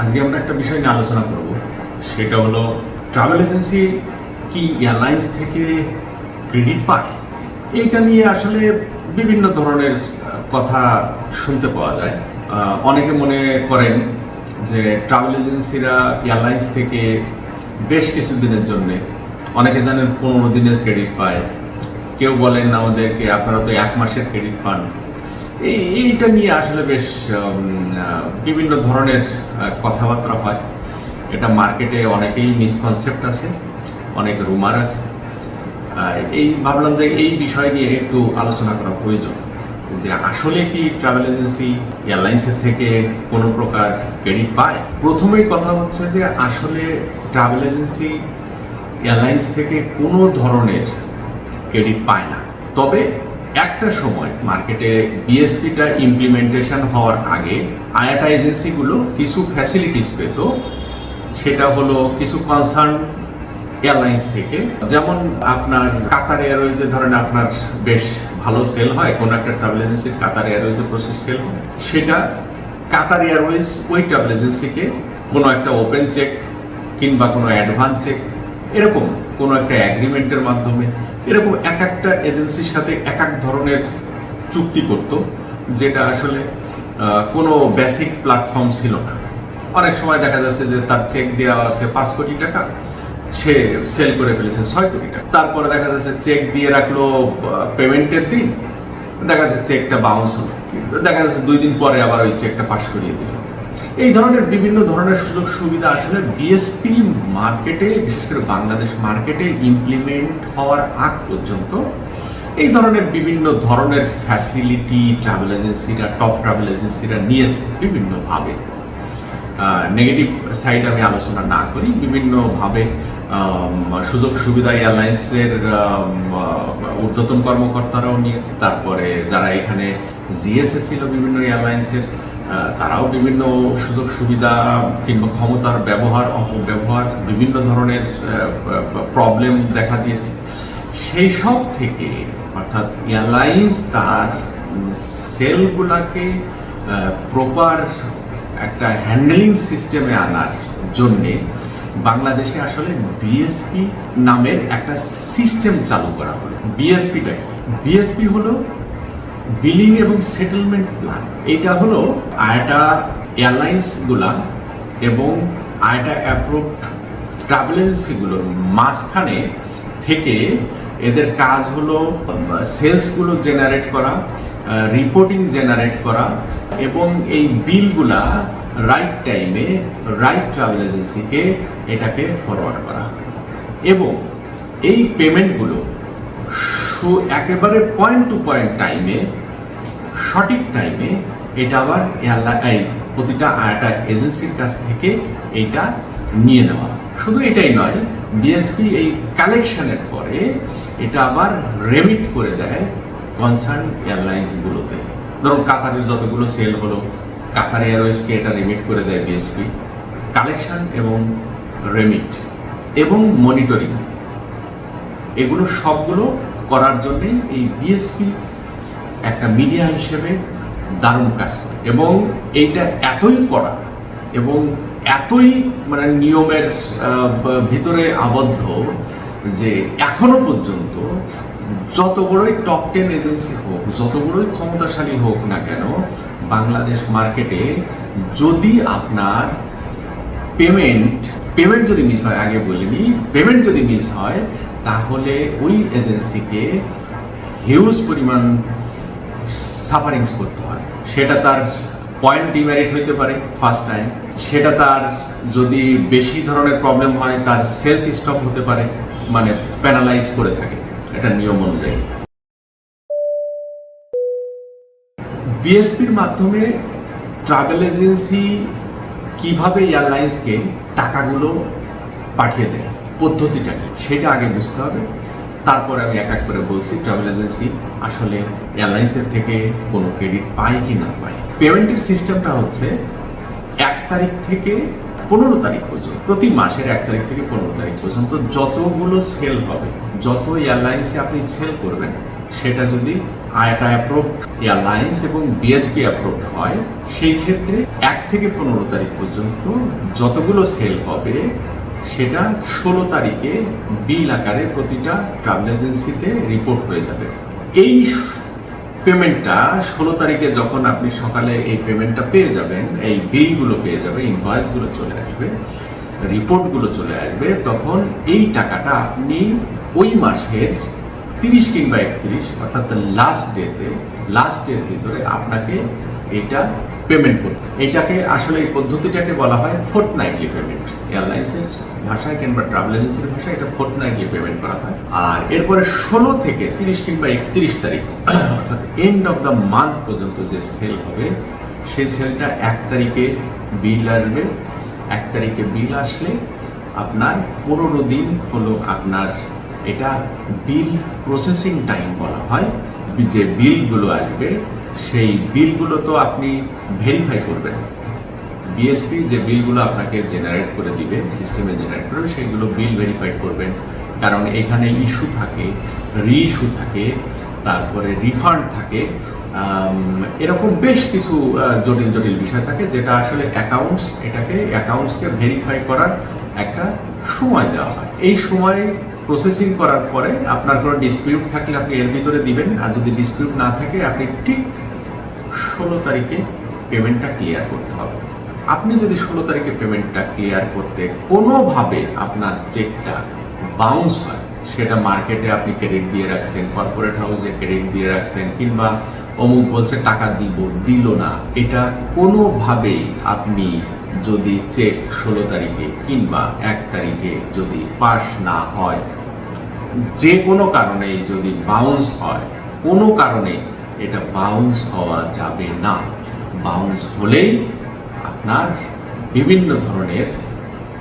আজকে আমরা একটা বিষয় নিয়ে আলোচনা করব। সেটা হলো ট্রাভেল এজেন্সি কি এয়ারলাইন্স থেকে ক্রেডিট পায়? এইটা নিয়ে আসলে বিভিন্ন ধরনের কথা শুনতে পাওয়া যায়। অনেকে মনে করেন যে ট্রাভেল এজেন্সিরা এয়ারলাইন্স থেকে বেশ কিছু দিনের জন্য, অনেকে জানেন পনেরো দিনের ক্রেডিট পায়। কেউ বলেন আমাদেরকে আপনারা তো এক মাসের ক্রেডিট পান। এই, এইটা নিয়ে আসলে বেশ বিভিন্ন ধরনের কথাবার্তা হয়। এটা মার্কেটে অনেকেই মিসকনসেপ্ট আছে, অনেক রুমার আছে। এই ভাবলাম যে এই বিষয় নিয়ে একটু আলোচনা করা প্রয়োজন, যে আসলে কি ট্রাভেল এজেন্সি এয়ারলাইন্সের থেকে কোনো প্রকার ক্রেডিট পায়? প্রথমেই কথা হচ্ছে যে আসলে ট্রাভেল এজেন্সি এয়ারলাইন্স থেকে কোনো ধরনের ক্রেডিট পায় না। তবে একটা সময় মার্কেটে বিএসপিটা ইমপ্লিমেন্টেশন হওয়ার আগে আয়াটা এজেন্সিগুলো কিছু ফ্যাসিলিটিস পেত। সেটা হলো কিছু কনসার্ন এয়ারলাইন্স থেকে। যেমন আপনার কাতার এয়ারওয়েজে ধরেন আপনার বেশ ভালো সেল হয়, কোনো একটা ট্রাভেল এজেন্সির কাতার এয়ারওয়েজে প্রচুর সেল হয়। সেটা কাতার এয়ারওয়েজ ওই ট্রাভেল এজেন্সিকে কোনো একটা ওপেন চেক কিংবা কোনো অ্যাডভান্স চেক এরকম। কোনো একটা অ্যাগ্রিমেন্টের মাধ্যমে এরকম এক একটা এজেন্সির সাথে এক এক ধরনের চুক্তি করত, যেটা আসলে কোনো বেসিক প্ল্যাটফর্ম ছিল না। অনেক সময় দেখা যাচ্ছে যে তার চেক দেওয়া আছে পাঁচ কোটি টাকা, সে সেল করে ফেলেছে ছয় কোটি টাকা। তারপরে দেখা যাচ্ছে চেক দিয়ে রাখল পেমেন্টের দিন, দেখা যাচ্ছে চেকটা বাউন্স হলো। দেখা যাচ্ছে দুই দিন পরে আবার ওই চেকটা পাস করিয়ে দিল। এই ধরনের বিভিন্ন ধরনের সুযোগ সুবিধা আসলে বিএসপি মার্কেটে বিশেষ করে বাংলাদেশ মার্কেটে ইমপ্লিমেন্ট হওয়ার আগ পর্যন্ত এই ধরনের বিভিন্ন ধরনের ফ্যাসিলিটি ট্রাভেল এজেন্সিরা টপ ট্রাভেল এজেন্সিরা নিয়েছে বিভিন্নভাবে। নেগেটিভ সাইড আমি আলোচনা না করি, বিভিন্নভাবে সুযোগ সুবিধা এয়ারলাইন্সের ঊর্ধ্বতন কর্মকর্তারাও নিয়েছে। তারপরে যারা এখানে জিএসএ ছিল বিভিন্ন এয়ারলাইন্সের তারাও বিভিন্ন সুযোগ সুবিধা কিংবা ক্ষমতার ব্যবহার অপব্যবহার বিভিন্ন ধরনের প্রবলেম দেখা দিয়েছে। সেই সব থেকে, অর্থাৎ এয়ারলাইন্স তার সেলগুলাকে প্রপার একটা হ্যান্ডেলিং সিস্টেমে আনার জন্যে বাংলাদেশে আসলে বিএসপি নামের একটা সিস্টেম চালু করা হলো। বিএসপিটা কি? বিএসপি হলো বিলিং এবং সেটেলমেন্ট প্ল্যান। এটা হলো আয়টা এয়ারলাইন্সগুলা এবং আয়টা অ্যাপ্রুভ ট্রাভেল এজেন্সিগুলোর মাঝখানে থেকে এদের কাজ হলো সেলসগুলো জেনারেট করা রিপোর্টিং জেনারেট করা এবং এই বিলগুলা রাইট টাইমে রাইট ট্রাভেল এজেন্সিকে এটাকে ফরওয়ার্ড করা। এবং এই পেমেন্টগুলো সু- একেবারে পয়েন্ট টু পয়েন্ট টাইমে সঠিক টাইমে এটা আবার এই প্রতিটা আয়টা এজেন্সির কাছ থেকে এটা নিয়ে নেওয়া। শুধু এটাই নয় বিএসপি এই কালেকশনের পরে এটা আবার রেমিট করে দেয় কনসার্ন এয়ারলাইন্সগুলোতে ধরুন কাতারের যতগুলো সেল হলো, কাতার এয়ারওয়েজকে এটা রেমিট করে দেয় বিএসপি কালেকশন এবং রেমিট এবং মনিটরিং এগুলো সবগুলো করার জন্য এই বিএসপি একটা মিডিয়া হিসেবে দারুণ কাজ করে। এবং এইটা এতই করা এবং এতই মানে নিয়মের ভিতরে আবদ্ধ যে এখনও পর্যন্ত যত বড়ই টপ টেন এজেন্সি হোক, যত বড়ই ক্ষমতাশালী হোক না কেন, বাংলাদেশ মার্কেটে যদি আপনার পেমেন্ট পেমেন্ট যদি মিস হয়, আগে বলিনি পেমেন্ট যদি মিস হয় তাহলে ওই এজেন্সিকে হিউজ পরিমাণ সাফারিংস করতে হয়। সেটা তার পয়েন্ট ডিমেরিট হইতে পারে ফার্স্ট টাইম সেটা তার যদি বেশি ধরনের প্রবলেম হয়, তার সেলস স্টপ হতে পারে মানে প্যানালাইজ করে থাকে এটা নিয়ম অনুযায়ী। বিএসপির মাধ্যমে ট্রাভেল এজেন্সি কীভাবে এয়ারলাইন্সকে টাকাগুলো পাঠিয়ে দেয়? পদ্ধতিটা সেটা আগে বুঝতে হবে। তারপরে আমি এক এক করে বলছি ট্রাভেল এজেন্সি আসলে এয়ারলাইন্সের থেকে কোনো ক্রেডিট পায় কি না পায়? পেমেন্টের সিস্টেমটা হচ্ছে এক তারিখ থেকে পনেরো তারিখ পর্যন্ত, প্রতি মাসের এক তারিখ থেকে পনেরো তারিখ পর্যন্ত যতগুলো সেল হবে, যত এয়ারলাইন্সে আপনি সেল করবেন, সেটা যদি আয়াটা অ্যাপ্রুভড এয়ারলাইন্স এবং বিএসপি অ্যাপ্রুভড হয়, সেই ক্ষেত্রে এক থেকে পনেরো তারিখ পর্যন্ত যতগুলো সেল হবে সেটা ষোলো তারিখে বিল আকারে প্রতিটা ট্রাভেল এজেন্সিতে রিপোর্ট হয়ে যাবে। এই পেমেন্টটা ষোলো তারিখে যখন আপনি সকালে এই পেমেন্টটা পেয়ে যাবেন, এই বিলগুলো পেয়ে যাবে ইনভয়েসগুলো চলে আসবে রিপোর্টগুলো চলে আসবে, তখন এই টাকাটা আপনি ওই মাসের তিরিশ কিংবা একত্রিশ, অর্থাৎ লাস্ট ডেতে লাস্ট ডের ভিতরে আপনাকে এটা পেমেন্ট করতে এইটাকে আসলে এই পদ্ধতিটাকে বলা হয় ফোর্থ নাইটলি পেমেন্ট এয়ারলাইন্সের ভাষায় কিংবা ট্রাভেল এজেন্সির ভাষায় এটা ফোর্থ নাইটলি পেমেন্ট করা হয়। আর এরপরে ষোলো থেকে তিরিশ কিংবা একত্রিশ তারিখ অর্থাৎ এন্ড অফ দ্য মান্থ পর্যন্ত যে সেল হবে, সেই সেলটা এক তারিখে বিল আসবে। এক তারিখে বিল আসলে আপনার পনেরো দিন হলো আপনার এটা বিল প্রসেসিং টাইম বলা হয়। যে বিলগুলো আসবে, সেই বিলগুলো তো আপনি ভেরিফাই করবেন। বিএসপি যে বিলগুলো আপনাকে জেনারেট করে দিবে সিস্টেমে জেনারেট করবে সেগুলো বিল ভেরিফাইড করবেন। কারণ এখানে ইস্যু থাকে রি ইস্যু থাকে, তারপরে রিফান্ড থাকে এরকম বেশ কিছু জটিল জটিল বিষয় থাকে যেটা আসলে অ্যাকাউন্টস এটাকে অ্যাকাউন্টসকে ভেরিফাই করার একটা সময় দেওয়া হয়। এই সময়ে প্রসেসিং করার পরে আপনার কোনো ডিসপিউট থাকলে আপনি এর ভিতরে দিবেন, আর যদি ডিসপিউট না থাকে, আপনি ঠিক ষোলো তারিখে পেমেন্টটা ক্লিয়ার করতে হবে। আপনি যদি ষোলো তারিখে পেমেন্টটা ক্লিয়ার করতে কোনোভাবে আপনার চেকটা বাউন্স হয়, সেটা মার্কেটে আপনি ক্রেডিট দিয়ে রাখছেন কর্পোরেট হাউসে ক্রেডিট দিয়ে রাখছেন, কিংবা অমুক বলছে টাকা দিব, দিল না, এটা কোনোভাবেই আপনি যদি চেক ষোলো তারিখে কিংবা এক তারিখে যদি পাস না হয়, যে কোনো কারণেই যদি বাউন্স হয়, কোনো কারণে এটা বাউন্স হওয়া যাবে না। বাউন্স হলেই আপনার বিভিন্ন ধরনের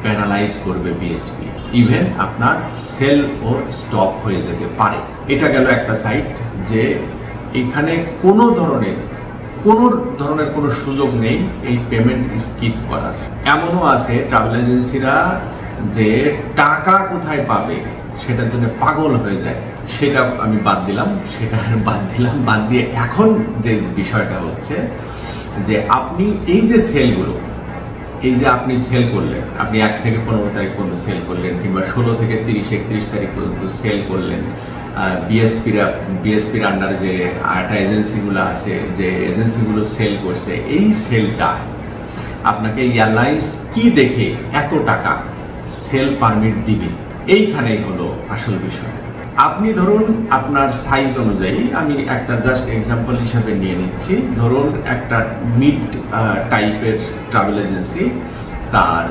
প্যানালাইজ করবে বিএসপি ইভেন আপনার সেল ও স্টপ হয়ে যেতে পারে। এটা গেল একটা সাইট যে এখানে কোনো ধরনের কোনো ধরনের কোনো সুযোগ নেই এই পেমেন্ট স্কিপ করার। এমনও আছে ট্রাভেল এজেন্সিরা যে টাকা কোথায় পাবে সেটার জন্য পাগল হয়ে যায়। সেটা আমি বাদ দিলাম, সেটা বাদ দিলাম, বাদ দিয়ে এখন যে বিষয়টা হচ্ছে যে আপনি এই যে সেলগুলো, এই যে আপনি সেল করলেন, আপনি এক থেকে পনেরো তারিখ পর্যন্ত সেল করলেন, কিংবা ষোলো থেকে তিরিশ, একত্রিশ তারিখ পর্যন্ত সেল করলেন বিএসপিরা বিএসপির আন্ডারে যে আরেকটা এজেন্সিগুলো আছে, যে এজেন্সিগুলো সেল করছে, এই সেলটা আপনাকে এয়ারলাইন্স কি দেখে এত টাকা সেল পারমিট দিবে? এইখানেই হলো আসল বিষয়। আপনি ধরুন আপনার সাইজ অনুযায়ী আমি একটা জাস্ট এক্সাম্পল হিসাবে নিয়ে নিচ্ছি। ধরুন একটা মিড টাইপের ট্রাভেল এজেন্সি তার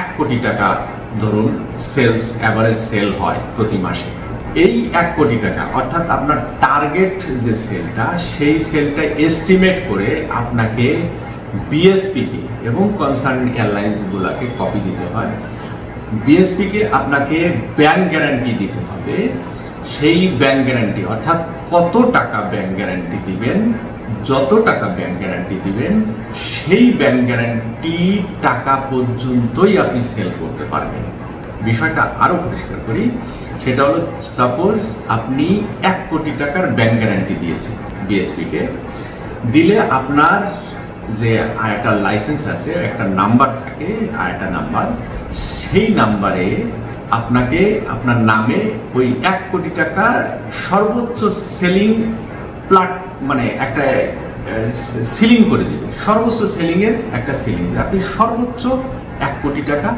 এক কোটি টাকা ধরুন সেলস অ্যাভারেজ সেল হয় প্রতি মাসে। এই এক কোটি টাকা, অর্থাৎ আপনার টার্গেট যে সেলটা সেই সেলটা এস্টিমেট করে আপনাকে বিএসপিকে এবং কনসার্ন এয়ারলাইন্সগুলোকে কপি দিতে হয়। বিএসপিকে আপনাকে ব্যাংক গ্যারান্টি দিতে হবে। সেই ব্যাংক গ্যারান্টি অর্থাৎ কত টাকা ব্যাংক গ্যারান্টি দিবেন, যত টাকা ব্যাংক গ্যারান্টি দিবেন, সেই ব্যাংক গ্যারান্টি টাকা পর্যন্তই আপনি সেল করতে পারবেন। বিষয়টা আরও পরিষ্কার করি। সেটা হলো সাপোজ আপনি এক কোটি টাকার ব্যাংক গ্যারান্টি দিয়েছেন বিএসপিকে দিলে আপনার যে একটা লাইসেন্স আছে, একটা নাম্বার থাকে একটা নাম্বার সেই নাম্বারে আপনাকে আপনার নামে ওই এক কোটি টাকার সর্বোচ্চ সেলিং প্লাট মানে একটা সিলিং করে দিবে। সর্বোচ্চ সেলিং এর একটা সিলিং। আপনি সর্বোচ্চ এক কোটি টাকা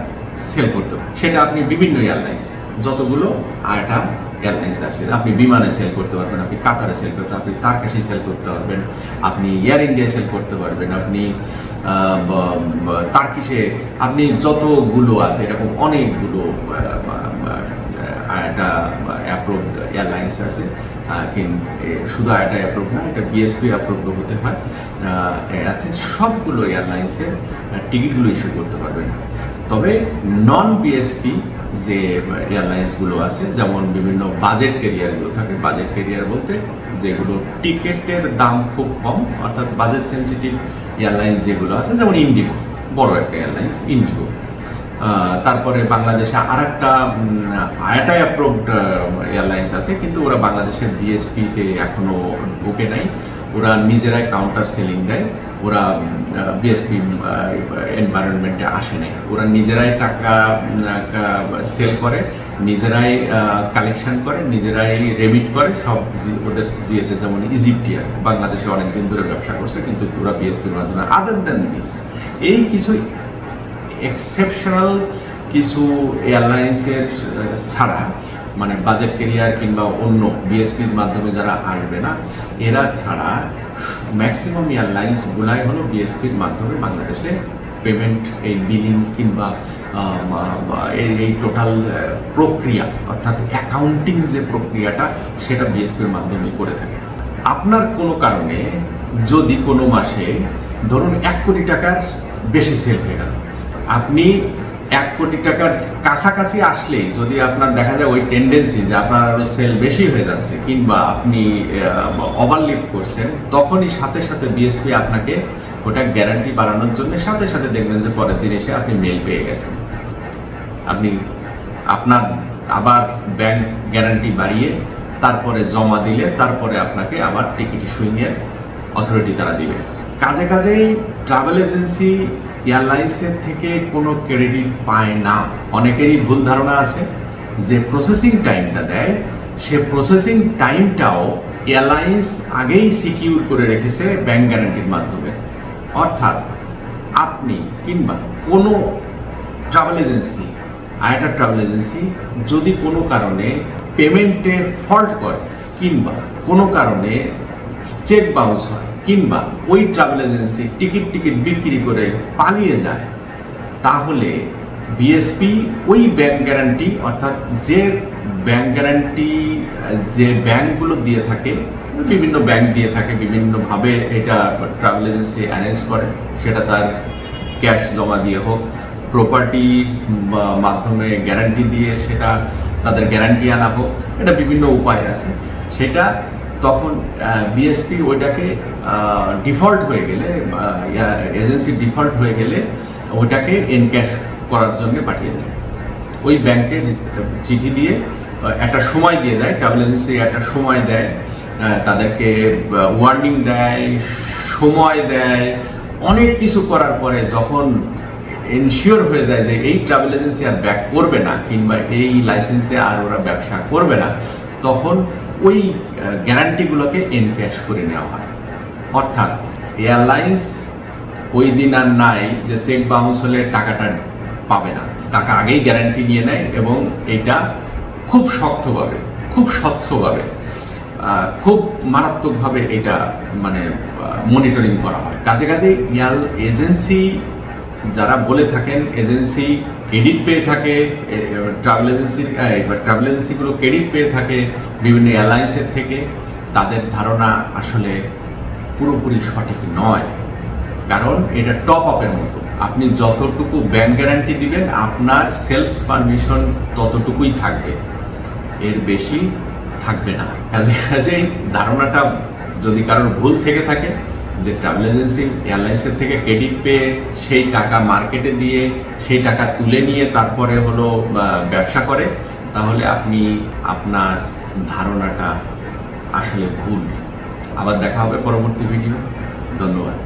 সেল করতে পারেন। সেটা আপনি বিভিন্ন এয়ারলাইন্স, যতগুলো আয়টা এয়ারলাইন্স আছে, আপনি বিমানে সেল করতে পারবেন, আপনি কাতারে সেল করতে, আপনি তারকাশি সেল করতে পারবেন, আপনি এয়ার ইন্ডিয়া সেল করতে পারবেন, আপনি ব- ব- আপনি যতগুলো আছে, এরকম অনেকগুলো একটা অ্যাপ্রুভ এয়ারলাইন্স আছে। শুধু একটা অ্যাপ্রুভ না, এটা বিএসপি অ্যাপ্রুভ হতে হয় আছে সবগুলো এয়ারলাইন্সের টিকিটগুলো ইস্যু করতে পারবেন। তবে নন বিএসপি যে এয়ারলাইন্সগুলো আছে, যেমন বিভিন্ন বাজেট ক্যারিয়ারগুলো থাকে বাজেট ক্যারিয়ার বলতে যেগুলো টিকিটের দাম খুব কম, অর্থাৎ বাজেট সেন্সিটিভ এয়ারলাইন্স যেগুলো আছে, যেমন ইন্ডিগো বড় একটা এয়ারলাইন্স ইন্ডিগো তারপরে বাংলাদেশে আর একটা আয়াটা অ্যাপ্রুভড এয়ারলাইন্স আছে, কিন্তু ওরা বাংলাদেশের বিএসপিতে এখনও ঢুকে নাই। ওরা নিজেরাই কাউন্টার সেলিং দেয়, ওরা বিএসপি এনভায়রনমেন্টে আসে নাই। ওরা নিজেরাই টাকা সেল করে, নিজেরাই কালেকশন করে, নিজেরাই রেমিট করে, সব ওদের জিএসএ যেমন ইজিপ্টিয়ান বাংলাদেশে অনেক দিন ধরে ব্যবসা করছে, কিন্তু পুরো বিএসপির মাধ্যমে আদার দেন দিস এই কিছু এক্সেপশনাল কিছু এয়ারলাইন্সের ছাড়া মানে বাজেট কেরিয়ার কিংবা অন্য বিএসপির মাধ্যমে যারা আসবে না, এরা ছাড়া ম্যাক্সিমাম এয়ারলাইন্সগুলাই হলো বিএসপির মাধ্যমে বাংলাদেশে পেমেন্ট এই বিলিং কিংবা এই টোটাল প্রক্রিয়া, অর্থাৎ অ্যাকাউন্টিং যে প্রক্রিয়াটা, সেটা বিএসপির মাধ্যমে করে থাকে। আপনার কোনো কারণে যদি কোনো মাসে ধরুন এক কোটি টাকার বেশি সেল হয়ে গেল, আপনি এক কোটি টাকার কাছাকাছি আসলেই যদি আপনার দেখা যায় ওই টেন্ডেন্সি যে আপনার আরও সেল বেশি হয়ে যাচ্ছে কিংবা আপনি ওভারলিপ করছেন, তখনই সাথে সাথে বিএসপি আপনাকে ওটা গ্যারান্টি বাড়ানোর জন্য সাথে সাথে দেখবেন যে পরের দিন এসে আপনি মেল পেয়ে গেছেন। আপনি আপনার আবার ব্যাংক গ্যারান্টি বাড়িয়ে তারপরে জমা দিলে তারপরে আপনাকে আবার টিকিট ইস্যুইংয়ের অথরিটি তারা দিবে। কাজে কাজেই ট্রাভেল এজেন্সি এয়ারলাইন্সের থেকে কোনো ক্রেডিট পায় না। অনেকেরই ভুল ধারণা আছে যে প্রসেসিং টাইমটা দেয়। সে প্রসেসিং টাইমটাও এয়ারলাইন্স আগেই সিকিউর করে রেখেছে ব্যাংক গ্যারান্টির মাধ্যমে। অর্থাৎ আপনি কিংবা কোনো ট্রাভেল এজেন্সি আরেকটা ট্রাভেল এজেন্সি যদি কোনো কারণে পেমেন্টে ফল্ট করে কিংবা কোনো কারণে চেক বাউন্স হয় কিংবা ওই ট্রাভেল এজেন্সি টিকিট টিকিট বিক্রি করে পালিয়ে যায়, তাহলে বিএসপি ওই ব্যাংক গ্যারান্টি অর্থাৎ যে ব্যাংক গ্যারান্টি যে ব্যাংকগুলো দিয়ে থাকে, বিভিন্ন ব্যাংক দিয়ে থাকে, বিভিন্নভাবে এটা ট্রাভেল এজেন্সি অ্যারেঞ্জ করে, সেটা তার ক্যাশ জমা দিয়ে হোক প্রপার্টি মাধ্যমে গ্যারান্টি দিয়ে সেটা তাদের গ্যারান্টি আনা হোক, এটা বিভিন্ন উপায় আছে। সেটা তখন বিএসপি ওইটাকে ডিফল্ট হয়ে গেলে এজেন্সি ডিফল্ট হয়ে গেলে ওইটাকে এনক্যাশ করার জন্য পাঠিয়ে দেয়। ওই ব্যাংকে চিঠি দিয়ে একটা সময় দিয়ে দেয় ট্রাভেল এজেন্সি একটা সময় দেয় তাদেরকে ওয়ার্নিং দেয়, সময় দেয়, অনেক কিছু করার পরে যখন এনশিওর হয়ে যায় যে এই ট্রাভেল এজেন্সি আর ব্যাক করবে না, কিংবা এই লাইসেন্সে আর ওরা ব্যবসা করবে না, তখন ওই গ্যারান্টিগুলোকে এনক্যাশ করে নেওয়া হয়। অর্থাৎ এয়ারলাইন্স ওই দিন আর নাই যে চেক বাউন্স হলে টাকাটা পাবে না। টাকা আগেই গ্যারান্টি নিয়ে নেয় এবং এটা খুব শক্তভাবে, খুব স্বচ্ছভাবে খুব মারাত্মকভাবে এটা মানে মনিটরিং করা হয়। কাজে কাজে এয়ার এজেন্সি যারা বলে থাকেন, এজেন্সি ক্রেডিট পেয়ে থাকে ট্রাভেল এজেন্সি ট্রাভেল এজেন্সিগুলো ক্রেডিট পেয়ে থাকে বিভিন্ন এয়ারলাইন্সের থেকে, তাদের ধারণা আসলে পুরোপুরি সঠিক নয়। কারণ এটা টপ আপের মতো। আপনি যতটুকু ব্যাংক গ্যারান্টি দিবেন, আপনার সেলস পারমিশন ততটুকুই থাকবে। এর বেশি থাকবে না। কাজে, কাজেই ধারণাটা যদি কারোর ভুল থেকে থাকে যে ট্রাভেল এজেন্সি এয়ারলাইন্সের থেকে ক্রেডিট পেয়ে সেই টাকা মার্কেটে দিয়ে সেই টাকা তুলে নিয়ে তারপরে হলো ব্যবসা করে, তাহলে আপনি আপনার ধারণাটা আসলে ভুল। আবার দেখা হবে পরবর্তী ভিডিও ধন্যবাদ।